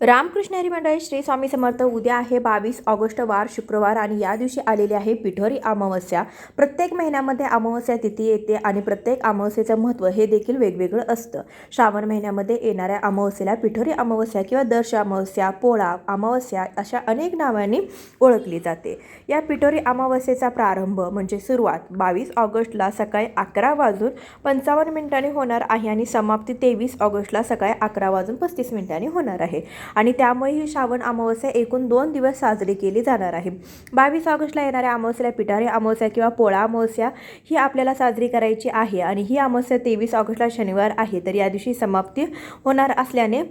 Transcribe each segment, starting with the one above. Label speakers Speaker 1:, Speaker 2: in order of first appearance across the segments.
Speaker 1: रामकृष्ण हरी मंडळी श्री स्वामी समर्थ उद्या आहे बावीस ऑगस्ट वार शुक्रवार आणि या दिवशी आलेली आहे पिठोरी अमावस्या. प्रत्येक महिन्यामध्ये अमावस्या तिथी येते आणि प्रत्येक अमावस्येचं महत्त्व हे देखील वेगवेगळं असतं. श्रावण महिन्यामध्ये येणाऱ्या अमावस्येला पिठोरी अमावस्या किंवा दर्श अमावस्या पोळा अमावस्या अशा अनेक नावांनी ओळखली जाते. या पिठोरी अमावस्येचा प्रारंभ म्हणजे सुरुवात बावीस ऑगस्टला सकाळी अकरा वाजून पंचावन्न मिनिटांनी होणार आहे आणि समाप्ती तेवीस ऑगस्टला सकाळी अकरा वाजून पस्तीस मिनिटांनी होणार आहे. आणि त्यामुळे ही श्रावण अमावस्या एकूण दोन दिवस साजरी केली जाणार आहे. बावीस ऑगस्टला येणाऱ्या अमावस्याला पिठारी अमावस्या किंवा पोळा अमावस्या ही आपल्याला साजरी करायची आहे आणि ही अमावस्या तेवीस ऑगस्टला शनिवार आहे. तर या दिवशी समाप्ती होणार असल्याने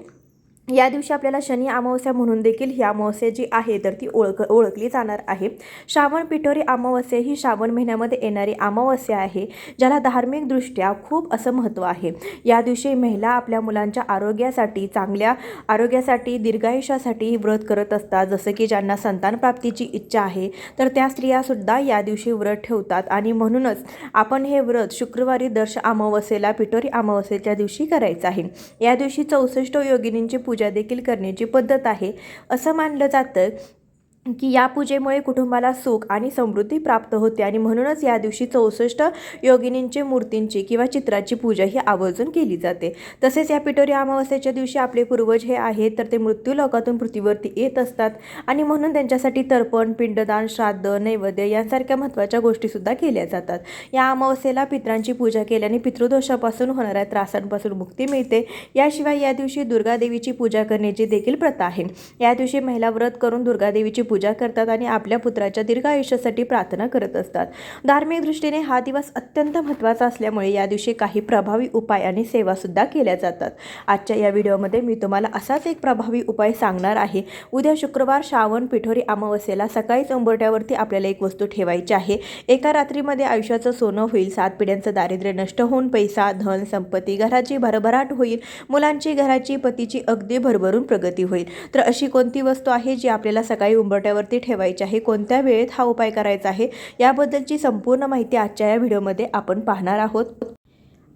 Speaker 1: या दिवशी आपल्याला शनी अमावस्या म्हणून देखील ही अमावस्या जी आहे तर ती ओळख ओळखली जाणार आहे. श्रावण पिठोरी अमावस्या ही श्रावण महिन्यामध्ये येणारी अमावस्या आहे ज्याला धार्मिकदृष्ट्या खूप असं महत्त्व आहे. या दिवशी महिला आपल्या मुलांच्या आरोग्यासाठी चांगल्या आरोग्यासाठी दीर्घायुष्यासाठी व्रत करत असतात. जसं की ज्यांना संतान प्राप्तीची इच्छा आहे तर त्या स्त्रियासुद्धा या दिवशी व्रत ठेवतात. आणि म्हणूनच आपण हे व्रत शुक्रवारी दर्श अमावस्येला पिठोरी अमावस्येच्या दिवशी करायचं आहे. या दिवशी चौसष्ट योगिनींची पूजा पूजा देखील करण्याची पद्धत आहे. असं मानलं जातं की या पूजेमुळे कुटुंबाला सुख आणि समृद्धी प्राप्त होते. आणि म्हणूनच या दिवशी चौसष्ट योगिनींचे मूर्तींची किंवा चित्राची पूजा ही आवर्जून केली जाते. तसेच या पिठोरी अमावस्येच्या दिवशी आपले पूर्वज हे आहेत तर ते मृत्यू लोकातून पृथ्वीवरती येत असतात. आणि म्हणून त्यांच्यासाठी तर्पण पिंडदान श्राद्ध नैवेद्य यांसारख्या महत्त्वाच्या गोष्टीसुद्धा केल्या जातात. या अमावस्येला पित्रांची पूजा केल्याने पितृदोषापासून होणाऱ्या त्रासांपासून मुक्ती मिळते. याशिवाय या दिवशी दुर्गादेवीची पूजा करण्याची देखील प्रथा आहे. या दिवशी महिला व्रत करून दुर्गादेवीची पूजा पूजा करतात आणि आपल्या पुत्राच्या दीर्घ आयुष्यासाठी प्रार्थना करत असतात. धार्मिक दृष्टीने हा दिवस अत्यंत महत्त्वाचा असल्यामुळे या दिवशी काही प्रभावी उपाय आणि सेवासुद्धा केल्या जातात. आजच्या या व्हिडिओमध्ये मी तुम्हाला असाच एक प्रभावी उपाय सांगणार आहे. उद्या शुक्रवार श्रावण पिठोरी अमावस्येला सकाळीच उंबरट्यावरती आपल्याला एक वस्तू ठेवायची आहे. एका रात्रीमध्ये आयुष्याचं सोनं होईल सात पिढ्यांचं दारिद्र्य नष्ट होऊन पैसा धन संपत्ती घराची भरभराट होईल. मुलांची घराची पतीची अगदी भरभरून प्रगती होईल. तर अशी कोणती वस्तू आहे जी आपल्याला सकाळी उंबरट्यावरती ठेवायची आहे. कोणत्या वेळेत हा उपाय करायचा आहे? याबद्दलची संपूर्ण माहिती आजच्या या व्हिडिओमध्ये आपण पाहणार आहोत.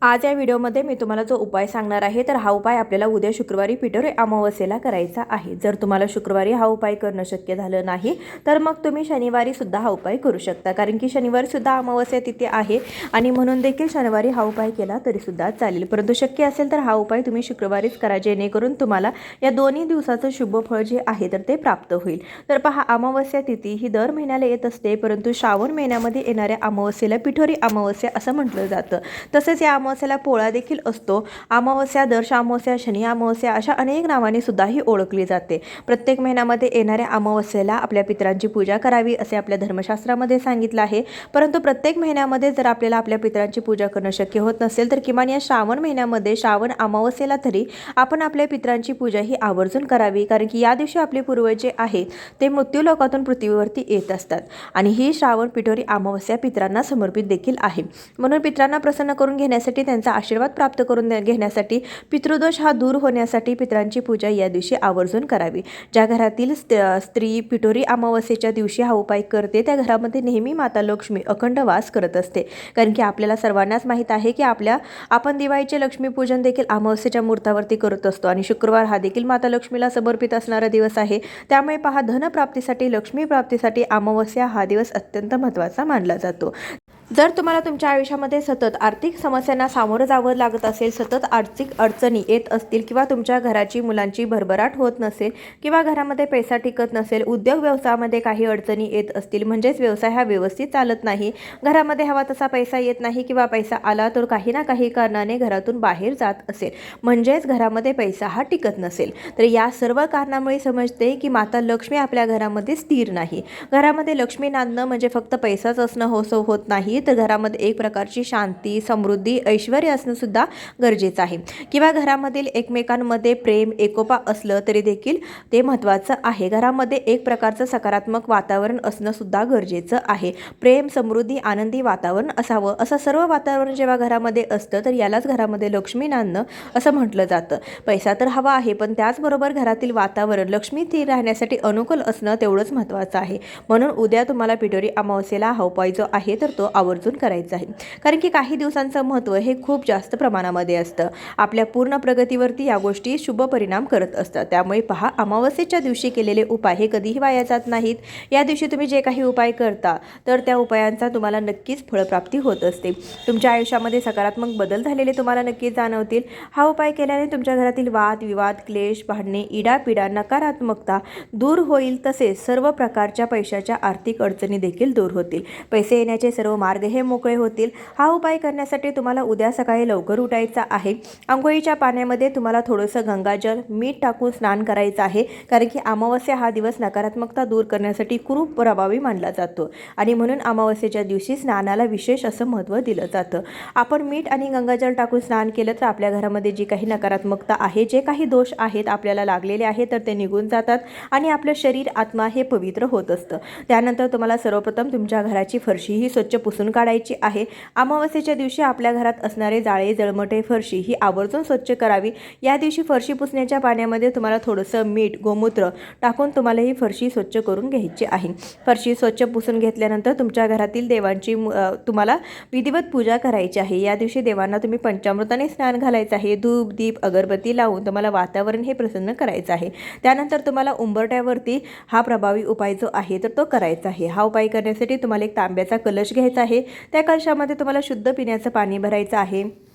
Speaker 1: आज या व्हिडिओमध्ये मी तुम्हाला जो उपाय सांगणार आहे तर हा उपाय आपल्याला उद्या शुक्रवारी पिठोरी अमावस्येला करायचा आहे. जर तुम्हाला शुक्रवारी हा उपाय करणं शक्य झालं नाही तर मग तुम्ही शनिवारी सुद्धा हा उपाय करू शकता. कारण की शनिवारी सुद्धा अमावस्या तिथे आहे आणि म्हणून देखील शनिवारी हा उपाय केला तरीसुद्धा चालेल. परंतु शक्य असेल तर हा उपाय तुम्ही शुक्रवारीच करा जेणेकरून तुम्हाला या दोन्ही दिवसाचं शुभ फळ जे आहे तर ते प्राप्त होईल. तर पहा अमावस्या तिथी ही दर महिन्याला येत असते परंतु श्रावण महिन्यामध्ये येणाऱ्या अमावस्येला पिठोरी अमावस्या असं म्हटलं जातं. तसेच या अमावस्याला पोळा देखील असतो. अमावस्या दर्श अमावस्या शनी अमावस्या अशा अनेक नावाने सुद्धा ही ओळखली जाते. प्रत्येक महिन्यामध्ये येणाऱ्या अमावस्येला आपल्या पितरांची पूजा करावी असे आपल्या धर्मशास्त्रामध्ये सांगितलं आहे. परंतु प्रत्येक महिन्यामध्ये जर आपल्याला आपल्या पितरांची पूजा करणं शक्य होत नसेल तर किमान या श्रावण महिन्यामध्ये श्रावण अमावस्येला तरी आपण आपल्या पितरांची पूजा ही आवर्जून करावी. कारण की या दिवशी आपले पूर्वज जे आहेत ते मृत्यू लोकातून पृथ्वीवरती येत असतात. आणि ही श्रावण पिठोरी अमावस्या पितरांना समर्पित देखील आहे. म्हणून पितरांना प्रसन्न करून घेण्यासाठी त्यांचा आशीर्वाद प्राप्त करून दे- घेण्यासाठी पितृदोष हा दूर होण्यासाठी पितरांची पूजा या दिवशी आवर्जून करावी. ज्या घरातील स्त्री पिठोरी अमावस्येच्या दिवशी हा उपाय करते त्या घरामध्ये नेहमी माता लक्ष्मी अखंड वास करत असते. कारण की आपल्याला सर्वांनाच माहीत आहे की आपल्या आपण दिवाळीचे लक्ष्मीपूजन देखील अमावस्येच्या मूर्तावरती करत असतो. आणि शुक्रवार हा देखील माता लक्ष्मीला समर्पित असणारा दिवस आहे. त्यामुळे पहा धनप्राप्तीसाठी लक्ष्मी प्राप्तीसाठी अमावस्या हा दिवस अत्यंत महत्त्वाचा मानला जातो. जर तुम्हाला तुमच्या आयुष्यामध्ये सतत आर्थिक समस्यांना सामोरं जावं लागत असेल सतत आर्थिक अडचणी येत असतील किंवा तुमच्या घराची मुलांची भरभराट होत नसेल किंवा घरामध्ये पैसा टिकत नसेल उद्योग व्यवसायामध्ये काही अडचणी येत असतील म्हणजेच व्यवसाय हा व्यवस्थित चालत नाही घरामध्ये हवा तसा पैसा येत नाही किंवा पैसा आला तर काही ना काही कारणाने घरातून बाहेर जात असेल म्हणजेच घरामध्ये पैसा हा टिकत नसेल. तर या सर्व कारणामुळे समजते की माता लक्ष्मी आपल्या घरामध्ये स्थिर नाही. घरामध्ये लक्ष्मी नांदणं म्हणजे फक्त पैसाच असणं होसो होत नाही तर घरामध्ये एक प्रकारची शांती समृद्धी ऐश्वर असणं सुद्धा गरजेचं आहे. किंवा घरामधील एकमेकांमध्ये प्रेम एकोपा असलं तरी देखील ते महत्त्वाचं आहे. घरामध्ये एक प्रकारचं सकारात्मक वातावरण असणं सुद्धा गरजेचं आहे. प्रेम समृद्धी आनंदी वातावरण असावं. असं सर्व वातावरण जेव्हा घरामध्ये असतं तर यालाच घरामध्ये लक्ष्मी नांदणं असं म्हटलं जातं. पैसा तर हवा आहे पण त्याचबरोबर घरातील वातावरण लक्ष्मी ती राहण्यासाठी अनुकूल असणं तेवढंच महत्त्वाचं आहे. म्हणून उद्या तुम्हाला पिठोरी अमावस्येला हवपाय जो आहे तर तो आवड आवर्जून करायचं आहे. कारण की काही दिवसांचं महत्त्व हे खूप जास्त प्रमाणामध्ये असतं. आपल्या पूर्ण प्रगतीवरती या गोष्टी शुभ परिणाम करत असतात. त्यामुळे पहा अमावस्येच्या दिवशी केलेले उपाय हे कधीही वाया जात नाहीत. या दिवशी तुम्ही जे काही उपाय करता तर त्या उपायांचा तुम्हाला नक्कीच फळप्राप्ती होत असते. तुमच्या आयुष्यामध्ये सकारात्मक बदल झालेले तुम्हाला नक्कीच जाणवतील. हा उपाय केल्याने तुमच्या घरातील वाद विवाद क्लेश भांडणे इडापिडा नकारात्मकता दूर होईल तसेच सर्व प्रकारच्या पैशाच्या आर्थिक अडचणी देखील दूर होतील. पैसे येण्याचे सर्व मार्ग हे मोकळे होतील. हा उपाय करण्यासाठी तुम्हाला उद्या सकाळी लवकर उठायचा आहे. आंघोळीच्या पाण्यामध्ये तुम्हाला थोडंसं गंगाजल मीठ टाकून स्नान करायचं आहे. कारण की अमावस्या हा दिवस नकारात्मकता दूर करण्यासाठी खूप प्रभावी मानला जातो. आणि म्हणून अमावस्येच्या दिवशी स्नानाला विशेष असं महत्त्व दिलं जातं. आपण मीठ आणि गंगाजल टाकून स्नान केलं तर आपल्या घरामध्ये जी काही नकारात्मकता आहे जे काही दोष आहेत आपल्याला लागलेले आहेत तर ते निघून जातात. आणि आपलं शरीर आत्मा हे पवित्र होत असतं. त्यानंतर तुम्हाला सर्वप्रथम तुमच्या घराची फरशी ही स्वच्छ पुसून काढायची आहे. अमावस्येच्या दिवशी आपल्या घरात असणारे जाळे जळमटे फरशी ही आवर्जून स्वच्छ करावी. या दिवशी फरशी पुसण्याच्या पाण्यामध्ये तुम्हाला थोडंसं मीठ गोमूत्र टाकून तुम्हाला ही फरशी स्वच्छ करून घ्यायची आहे. फरशी स्वच्छ पुसून घेतल्यानंतर तुमच्या घरातील देवांची तुम्हाला विधिवत पूजा करायची आहे. या दिवशी देवांना तुम्ही पंचामृताने स्नान घालायचं आहे. धूप दीप अगरबत्ती लावून तुम्हाला वातावरण हे प्रसन्न करायचं आहे. त्यानंतर तुम्हाला उंबरट्यावरती हा प्रभावी उपाय जो आहे तर तो करायचा आहे. हा उपाय करण्यासाठी तुम्हाला एक तांब्याचा कलश घ्यायचा आहे. त्या कलशामध्ये तुम्हाला शुद्ध पिण्याचं पाणी भरायचं आहे.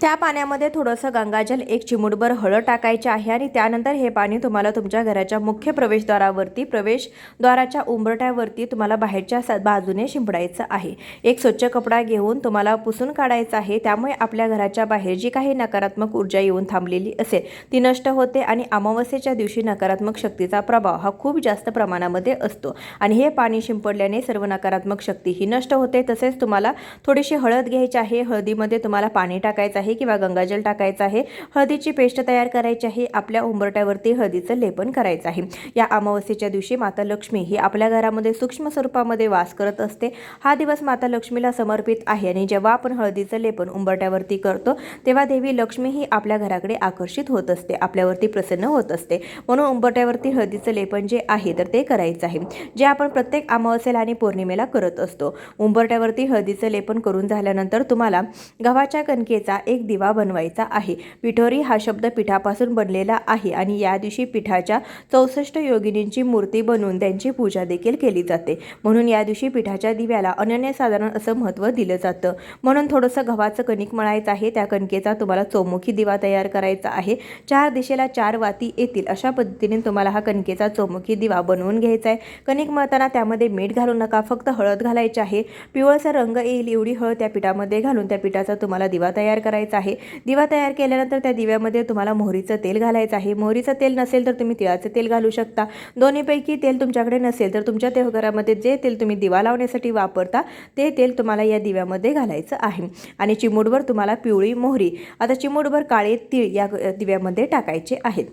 Speaker 1: त्या पाण्यामध्ये थोडंसं गंगाजल एक चिमूटभर हळद टाकायचे आहे आणि त्यानंतर हे पाणी तुम्हाला तुमच्या घराच्या मुख्य प्रवेशद्वारावरती प्रवेशद्वाराच्या उंबरट्यावरती तुम्हाला बाहेरच्या स बाजूने शिंपडायचं आहे. एक स्वच्छ कपडा घेऊन तुम्हाला पुसून काढायचा आहे. त्यामुळे आपल्या घराच्या बाहेर जी काही नकारात्मक ऊर्जा येऊन थांबलेली असेल ती नष्ट होते आणि अमावस्येच्या दिवशी नकारात्मक शक्तीचा प्रभाव हा खूप जास्त प्रमाणामध्ये असतो. आणि हे पाणी शिंपडल्याने सर्व नकारात्मक शक्ती ही नष्ट होते. तसेच तुम्हाला थोडीशी हळद घ्यायची आहे. हळदीमध्ये तुम्हाला पाणी टाकायचं आहे. आहे किंवा गंगाजल टाकायचं आहे हळदीची पेस्ट तयार करायची आहे आपल्या उंबरट्यावरती हळदीचं लेपन करायचं आहे. या अमावस्येच्या दिवशी माता लक्ष्मी ही आपल्या घरामध्ये सूक्ष्म स्वरूपामध्ये वास करत असते. हा दिवस माता लक्ष्मीला समर्पित आहे आणि जेव्हा आपण हळदीचं लेपन उंबरट्यावरती करतो तेव्हा देवी लक्ष्मी ही आपल्या घराकडे आकर्षित होत असते आपल्यावरती प्रसन्न होत असते. म्हणून उंबरट्यावरती हळदीचं लेपन जे आहे तर ते करायचं आहे. जे आपण प्रत्येक अमावस्येला आणि पौर्णिमेला करत असतो. उंबरट्यावरती हळदीचं लेपन करून झाल्यानंतर तुम्हाला गव्हाच्या कणकेचा एक दिवा बनवायचा आहे. पिठोरी हा शब्द पिठापासून बनलेला आहे आणि या दिवशी पिठाच्या चौसष्ट योगिनींची मूर्ती बनवून त्यांची पूजा देखील केली जाते. म्हणून या दिवशी पिठाच्या दिव्याला अनन्यसाधारण असं महत्त्व दिलं जातं. म्हणून थोडंसं गव्हाचं कणिक मळायचं आहे. त्या कणकेचा तुम्हाला चौमुखी दिवा तयार करायचा आहे. चार दिशेला चार वाती येतील. अशा पद्धतीने तुम्हाला हा कणकेचा चौमुखी दिवा बनवून घ्यायचा आहे. कणिक मळताना त्यामध्ये मीठ घालू नका. फक्त हळद घालायची आहे. पिवळसा रंग येईल एवढी हळद त्या पिठामध्ये घालून त्या पिठाचा तुम्हाला दिवा तयार करायचा आहे. दिवा तयार केल्यानंतर त्या दिव्यामध्ये तुम्हाला मोहरीचं तेल घालायचं आहे. मोहरीचं तेल नसेल तर तुम्ही तिळाचं तेल घालू शकता. दोन्हीपैकी तेल तुमच्याकडे नसेल तर तुमच्या देवघरामध्ये जे तेल तुम्ही दिवा लावण्यासाठी वापरता ते तेल तुम्हाला या दिव्यामध्ये घालायचं आहे. आणि चिमूटभर तुम्हाला पिवळी मोहरी आता चिमूटभर काळे तीळ या दिव्यामध्ये टाकायचे आहेत.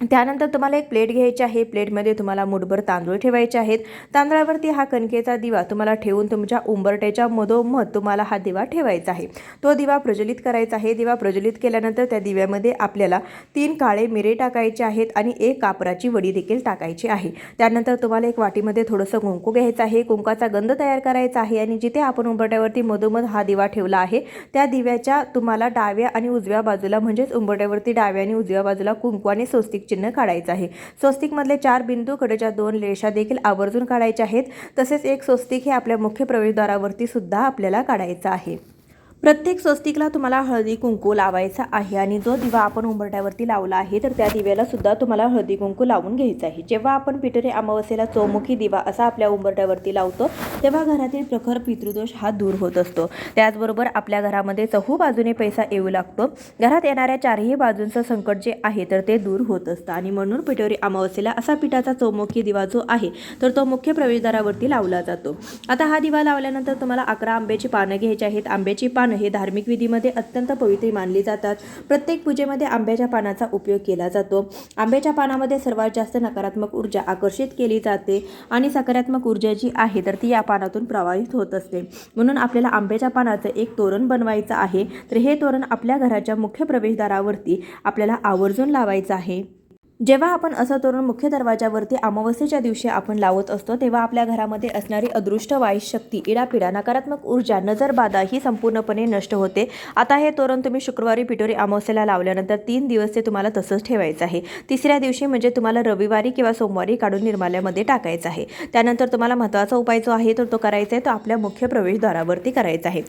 Speaker 1: त्यानंतर तुम्हाला एक प्लेट घ्यायची आहे. प्लेटमध्ये तुम्हाला मुठभर तांदूळ ठेवायचे आहेत. तांदळावरती हा कणकेचा दिवा तुम्हाला ठेवून तुमच्या उंबरट्याच्या मधोमध तुम्हाला हा दिवा ठेवायचा आहे. तो दिवा प्रज्वलित करायचा आहे. दिवा प्रज्वलित केल्यानंतर त्या दिव्यामध्ये आपल्याला तीन काळे मिरे टाकायचे आहेत आणि एक कापराची वडी देखील टाकायची आहे. त्यानंतर तुम्हाला एक वाटीमध्ये थोडंसं कुंकू घ्यायचं आहे. कुंकाचा गंध तयार करायचा आहे आणि जिथे आपण उंबरट्यावरती मधोमध हा दिवा ठेवला आहे त्या दिव्याच्या तुम्हाला डाव्या आणि उजव्या बाजूला म्हणजेच उंबरट्यावरती डाव्या आणि उजव्या बाजूला कुंकू आणि स्वस्तिक चिन्ह काढायचं आहे. स्वस्तिकमधले चार बिंदू कडेच्या दोन रेषा देखील आवर्जून काढायच्या आहेत. तसेच एक स्वस्तिक हे आपल्या मुख्य प्रवेशद्वारावरती सुद्धा आपल्याला काढायचं आहे. प्रत्येक स्वस्तिकला तुम्हाला हळदी कुंकू लावायचा आहे आणि जो दिवा आपण उंबरट्यावरती लावला आहे तर त्या दिव्याला सुद्धा तुम्हाला हळदी कुंकू लावून घ्यायचा आहे. जेव्हा आपण पिठरे अमावस्येला चौमुखी दिवा असा आपल्या उंबरट्यावरती लावतो तेव्हा घरातील प्रखर पितृदोष हा दूर होत असतो. त्याचबरोबर आपल्या घरामध्ये चहू बाजूने पैसा येऊ लागतो. घरात येणाऱ्या चारही बाजूंचं संकट जे आहे तर ते दूर होत असतं. आणि म्हणून पिठोरी अमावस्येला असा पिठाचा चौमुखी दिवा जो आहे तर तो मुख्य प्रवेशद्वारावरती लावला जातो. आता हा दिवा लावल्यानंतर तुम्हाला अकरा आंब्याची पानं घ्यायची आहेत. आंब्याची पानं हे धार्मिक विधीमध्ये अत्यंत पवित्र मानली जातात. प्रत्येक पूजेमध्ये आंब्याच्या पानाचा उपयोग केला जातो. आंब्याच्या पानामध्ये सर्वात जास्त नकारात्मक ऊर्जा आकर्षित केली जाते आणि सकारात्मक ऊर्जा जी आहे तर ती या पानातून प्रवाहित होत असते. म्हणून आपल्याला आंब्याच्या पानाचं एक तोरण बनवायचं आहे. तर हे तोरण आपल्या घराच्या मुख्य प्रवेशद्वारावरती आपल्याला आवर्जून लावायचं आहे. जेव्हा आपण असं तोरण मुख्य दरवाजावरती अमावस्येच्या दिवशी आपण लावत असतो तेव्हा आपल्या घरामध्ये असणारी अदृष्ट वाईट शक्ती इडापिडा नकारात्मक ऊर्जा नजरबाधा ही संपूर्णपणे नष्ट होते. आता हे तोरण तुम्ही शुक्रवारी पिठोरी अमावस्येला लावल्यानंतर तीन दिवस ते तुम्हाला तसंच ठेवायचं आहे. तिसऱ्या दिवशी म्हणजे तुम्हाला रविवारी किंवा सोमवारी काढून निर्माल्यामध्ये टाकायचं आहे. त्यानंतर तुम्हाला महत्त्वाचा उपाय जो आहे तर तो करायचा आहे तो आपल्या मुख्य प्रवेशद्वारावरती करायचा आहे.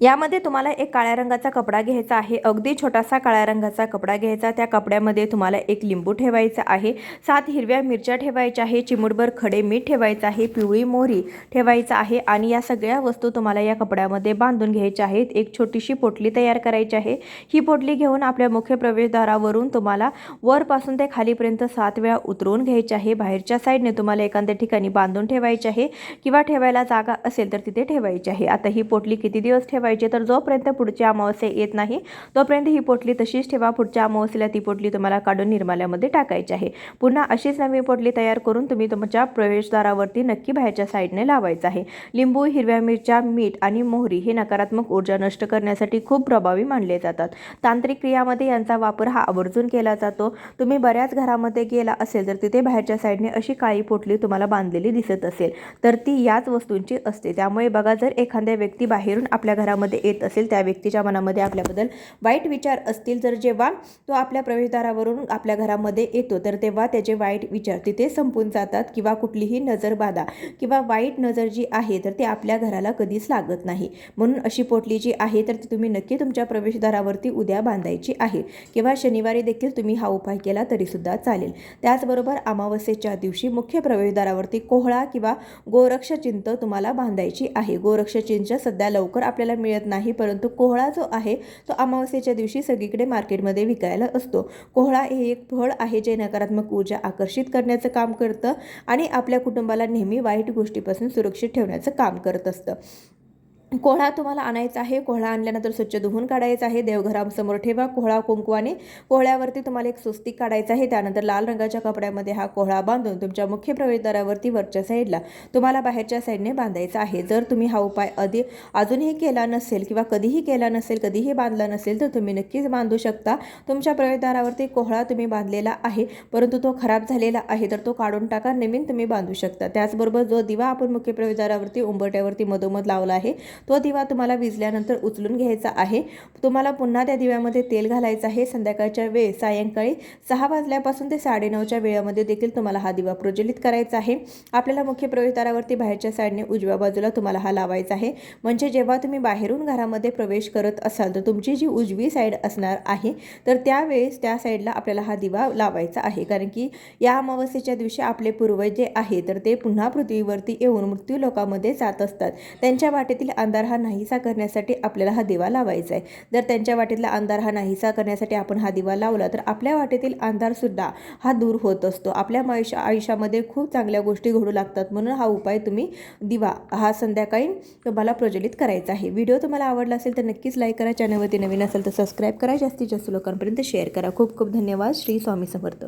Speaker 1: यामध्ये तुम्हाला एक काळ्या रंगाचा कपडा घ्यायचा आहे. अगदी छोटासा काळ्या रंगाचा कपडा घ्यायचा. त्या कपड्यामध्ये तुम्हाला एक लिंबू ठेवायचा आहे. सात हिरव्या मिरच्या ठेवायच्या आहे. चिमुटभर खडे मीठ ठेवायचं आहे. पिवळी मोहरी ठेवायचं आहे. आणि या सगळ्या वस्तू तुम्हाला या कपड्यामध्ये बांधून घ्यायच्या आहेत. एक छोटीशी पोटली तयार करायची आहे. ही पोटली घेऊन आपल्या मुख्य प्रवेशद्वारावरून तुम्हाला वरपासून ते खालीपर्यंत सात वेळा उतरवून घ्यायचे आहे. बाहेरच्या साईडने तुम्हाला एखाद्या ठिकाणी बांधून ठेवायचे आहे. किंवा ठेवायला जागा असेल तर तिथे ठेवायची आहे. आता ही पोटली किती दिवस ठेवायची? तर जोपर्यंत पुढची अमावस्या येत नाही तोपर्यंत ही पोटली तशीच ठेवा. पुढच्या अमावस्येला ती पोटली तुम्हाला काढून निर्माल्यामध्ये टाकायची आहे. पुन्हा अशीच नवी पोटली तयार करून तुम्ही तुमच्या प्रवेशद्वारावरती नक्की बाहेरच्या साईडने लावायचं आहे. लिंबू हिरव्या मिरच्या मीठ आणि मोहरी हे नकारात्मक ऊर्जा नष्ट करण्यासाठी खूप प्रभावी मानले जातात. तांत्रिक क्रियामध्ये यांचा वापर हा आवर्जून केला जातो. तुम्ही बऱ्याच घरामध्ये गेला असेल तर तिथे बाहेरच्या साईडने अशी काळी पोटली तुम्हाला बांधलेली दिसत असेल तर ती याच वस्तूंची असते. त्यामुळे बघा जर एखाद्या व्यक्ती बाहेरून आपल्या घरामध्ये येत असेल त्या व्यक्तीच्या मनामध्ये आपल्याबद्दल वाईट विचार असतील तर जेव्हा तो आपल्या प्रवेशद्वारावरून आपल्या घरामध्ये येतो तर तेव्हा त्याचे वाईट विचार तिथे संपून जातात किंवा कुठलीही नजर बाधा किंवा वाईट नजर जी आहे तर ते आपल्या घराला कधीच लागत नाही. म्हणून अशी पोटली जी आहे तर ती तुम्ही नक्की तुमच्या प्रवेशद्वारावरती उद्या बांधायची आहे किंवा शनिवारी देखील तुम्ही हा उपाय केला तरीसुद्धा चालेल. त्याचबरोबर अमावस्येच्या दिवशी मुख्य प्रवेशद्वारावरती कोहळा किंवा गोरक्ष चिंत तुम्हाला बांधायची आहे. गोरक्ष चिंच सध्या लवकर आपल्याला मिळत नाही परंतु कोहळा जो आहे तो अमावस्येच्या दिवशी सगळीकडे मार्केटमध्ये विकायला असतो. कोहळा हे एक फळ आहे जे नकारात्मक ऊर्जा आकर्षित करण्याचं काम करतं आणि आपल्या कुटुंबाला नेहमी वाईट गोष्टीपासून सुरक्षित ठेवण्याचं काम करत असतं. कोहळा तुम्हाला आणायचा आहे. कोहळा आणल्यानंतर स्वच्छ धुवून काढायचा आहे. देवघरासमोर ठेवा कोहळा कुंकवाने. कोहळ्यावरती तुम्हाला एक सुस्तिक काढायचं आहे. त्यानंतर लाल रंगाच्या कपड्यामध्ये हा कोहळा बांधून तुमच्या मुख्य प्रवेशद्वारावरती वरच्या साईडला तुम्हाला बाहेरच्या साईडने बांधायचा आहे. जर तुम्ही हा उपाय आधी अजूनही केला नसेल किंवा कधीही केला नसेल कधीही बांधला नसेल तर तुम्ही नक्कीच बांधू शकता. तुमच्या प्रवेशद्वारावरती कोहळा तुम्ही बांधलेला आहे. परंतु तो खराब झालेला आहे तर तो काढून टाका. नवीन तुम्ही बांधू शकता. त्याचबरोबर जो दिवा आपण मुख्य प्रवेशद्वारावरती उंबरट्यावरती मधोमध लावला आहे तो दिवा तुम्हाला विजल्यानंतर उचलून घ्यायचा आहे. तुम्हाला पुन्हा त्या दिव्यामध्ये तेल घालायचं आहे. संध्याकाळच्या वेळ सायंकाळी सहा वाजल्यापासून ते साडेनऊच्या वेळामध्ये देखील तुम्हाला हा दिवा प्रज्वलित करायचा आहे. आपल्याला मुख्य प्रवेशद्वारावरती बाहेरच्या साईडने उजव्या बाजूला तुम्हाला हा लावायचा आहे. म्हणजे जेव्हा तुम्ही बाहेरून घरामध्ये प्रवेश करत असाल तर तुमची जी उजवी साईड असणार आहे तर त्यावेळेस त्या साईडला आपल्याला हा दिवा लावायचा आहे. कारण की या अमावस्येच्या दिवशी आपले पूर्वज जे आहे तर ते पुन्हा पृथ्वीवरती येऊन मृत्यू लोकांमध्ये जात असतात. त्यांच्या वाटेतील अंधार हा नाहीसा करण्यासाठी आपल्याला हा दिवा लावायचा आहे. जर त्यांच्या वाटेतला अंधार हा नाहीसा करण्यासाठी आपण हा दिवा लावला तर आपल्या वाटेतील अंधारसुद्धा हा दूर होत असतो. आपल्या आयुष्या आयुष्यामध्ये खूप चांगल्या गोष्टी घडू लागतात. म्हणून हा उपाय तुम्ही दिवा. हा संध्याकाळी तुम्हाला प्रज्वलित करायचा आहे. व्हिडिओ तुम्हाला आवडला असेल तर नक्कीच लाईक करा. चॅनलवरती नवीन असेल तर सबस्क्राईब करा. जास्तीत जास्त लोकांपर्यंत शेअर करा. खूप खूप धन्यवाद. श्री स्वामी समर्थ.